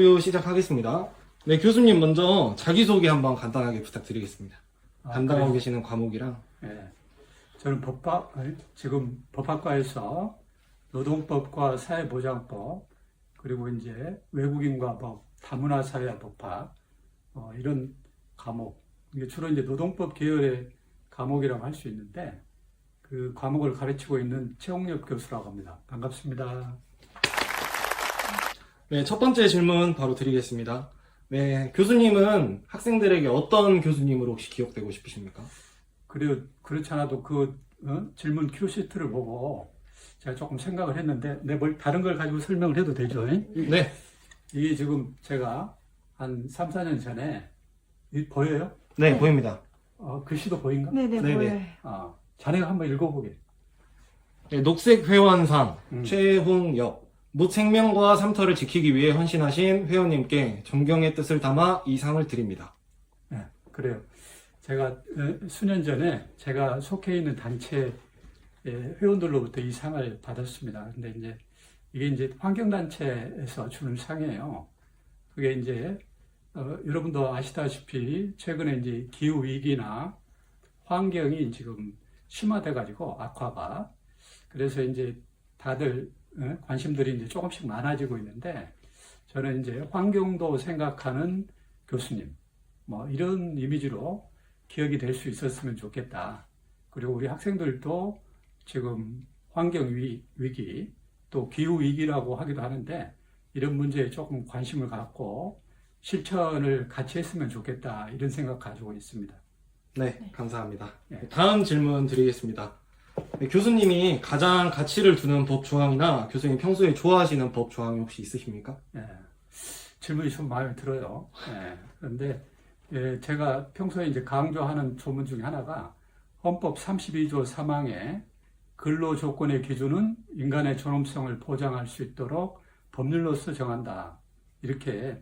인터뷰 시작하겠습니다. 네, 교수님 먼저 자기소개 한번 간단하게 부탁드리겠습니다. 아, 담당하고 그래요? 계시는 과목이랑. 예. 저는 법학, 지금 법학과에서 노동법과 사회보장법, 그리고 이제 외국인과 법, 다문화 사회 법학, 어, 이런 과목, 이게 주로 이제 노동법 계열의 과목이라고 할 수 있는데, 그 과목을 가르치고 있는 최홍엽 교수라고 합니다. 반갑습니다. 네, 첫 번째 질문 바로 드리겠습니다. 네, 교수님은 학생들에게 어떤 교수님으로 혹시 기억되고 싶으십니까? 그리고 그렇지 않아도 그 어? 질문 큐시트를 보고 제가 조금 생각을 했는데, 내 뭘 다른 걸 가지고 설명을 해도 되죠? 네, 이게 지금 제가 한 3, 4년 전에 이 보여요? 네, 보입니다. 어, 글씨도 보인가? 네네, 네네. 보여요. 아, 자네가 한번 읽어보게. 네, 녹색 회원상 음. 최홍엽 무생명과 삼터를 지키기 위해 헌신하신 회원님께 존경의 뜻을 담아 이 상을 드립니다. 네, 그래요. 제가 어, 수년 전에 제가 속해 있는 단체 회원들로부터 이 상을 받았습니다. 근데 이제 이게 이제 환경단체에서 주는 상이에요. 그게 이제 어, 여러분도 아시다시피 최근에 이제 기후 위기나 환경이 지금 심화돼 가지고 악화가 그래서 이제 다들 어, 관심들이 이제 조금씩 많아지고 있는데 저는 이제 환경도 생각하는 교수님 뭐 이런 이미지로 기억이 될 수 있었으면 좋겠다. 그리고 우리 학생들도 지금 환경 위, 위기 또 기후 위기라고 하기도 하는데 이런 문제에 조금 관심을 갖고 실천을 같이 했으면 좋겠다 이런 생각 가지고 있습니다. 네, 감사합니다. 네. 다음 질문 드리겠습니다. 네, 교수님이 가장 가치를 두는 법 조항이나 교수님 평소에 좋아하시는 법 조항이 혹시 있으십니까? 예, 질문이 좀 마음에 들어요. 예, 그런데 예, 제가 평소에 이제 강조하는 조문 중에 하나가 헌법 32조 3항에 근로 조건의 기준은 인간의 존엄성을 보장할 수 있도록 법률로서 정한다. 이렇게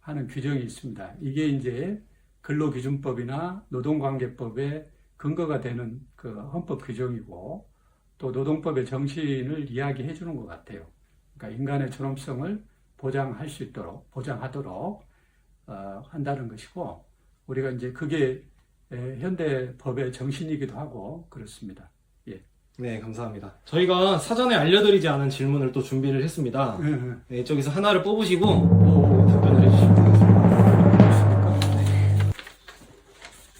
하는 규정이 있습니다. 이게 이제 근로기준법이나 노동관계법의 근거가 되는 그 헌법 규정이고 또 노동법의 정신을 이야기해 주는 것 같아요. 그러니까 인간의 존엄성을 보장할 수 있도록 보장하도록 어, 한다는 것이고 우리가 이제 그게 에, 현대 법의 정신이기도 하고 그렇습니다. 네, 감사합니다. 저희가 사전에 알려드리지 않은 질문을 또 준비를 했습니다. 예, 예. 네, 이쪽에서 하나를 뽑으시고 오,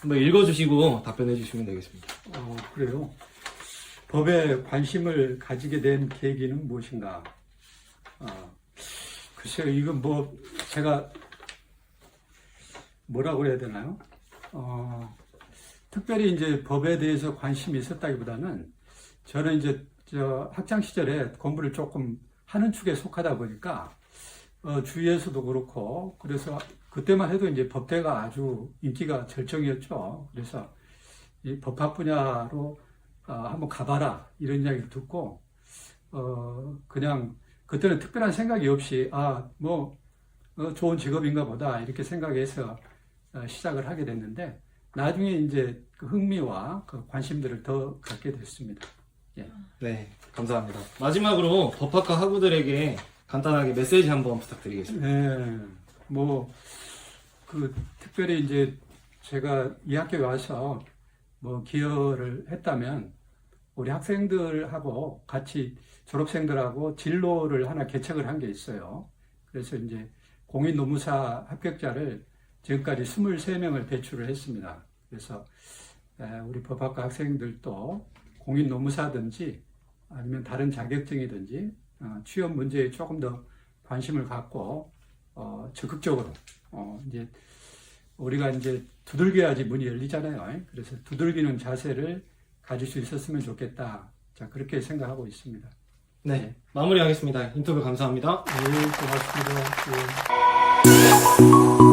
한번 읽어주시고 답변해 주시면 되겠습니다. 어, 그래요. 법에 관심을 가지게 된 계기는 무엇인가? 어, 글쎄요, 이건 뭐, 제가, 뭐라고 해야 되나요? 어, 특별히 이제 법에 대해서 관심이 있었다기보다는 저는 이제 저 학창 시절에 공부를 조금 하는 축에 속하다 보니까 어, 주위에서도 그렇고 그래서 그때만 해도 이제 법대가 아주 인기가 절정이었죠. 그래서 이 법학 분야로 어, 한번 가봐라 이런 이야기를 듣고 어, 그냥 그때는 특별한 생각이 없이 아뭐 어, 좋은 직업인가 보다 이렇게 생각해서 어, 시작을 하게 됐는데 나중에 이제 그 흥미와 그 관심들을 더 갖게 됐습니다. 네, 감사합니다. 마지막으로 법학과 학우들에게 간단하게 메시지 한번 부탁드리겠습니다. 네, 뭐, 그, 특별히 이제 제가 이 학교에 와서 뭐 기여를 했다면 우리 학생들하고 같이 졸업생들하고 진로를 하나 개척을 한 게 있어요. 그래서 이제 공인 노무사 합격자를 지금까지 23명을 배출을 했습니다. 그래서 에, 우리 법학과 학생들도 공인 노무사든지 아니면 다른 자격증이든지 어, 취업 문제에 조금 더 관심을 갖고 어, 적극적으로 어, 이제 우리가 이제 두들겨야지 문이 열리잖아요. 그래서 두들기는 자세를 가질 수 있었으면 좋겠다. 자 그렇게 생각하고 있습니다. 네, 마무리하겠습니다. 인터뷰 감사합니다. 네, 고맙습니다. 예.